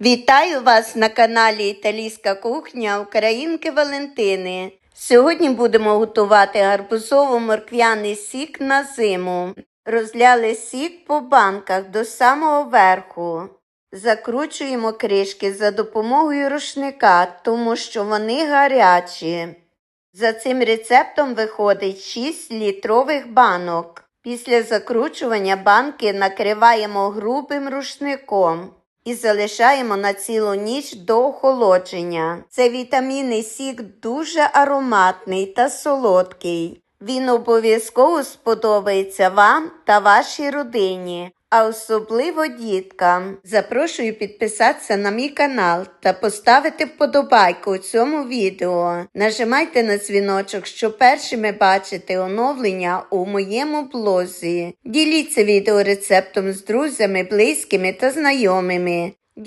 Вітаю вас на каналі Італійська кухня Українки Валентини. Сьогодні будемо готувати гарбузово-морквяний сік на зиму. Розляли сік по банках до самого верху. Закручуємо кришки за допомогою рушника, тому що вони гарячі. За цим рецептом виходить 6 літрових банок. Після закручування банки накриваємо грубим рушником і залишаємо на цілу ніч до охолодження. Це вітамінний сік дуже ароматний та солодкий. Він обов'язково сподобається вам та вашій родині, а особливо діткам. Запрошую підписатися на мій канал та поставити вподобайку цьому відео. Нажимайте на дзвіночок, щоб першими бачити оновлення у моєму блозі. Діліться відеорецептом з друзями, близькими та знайомими.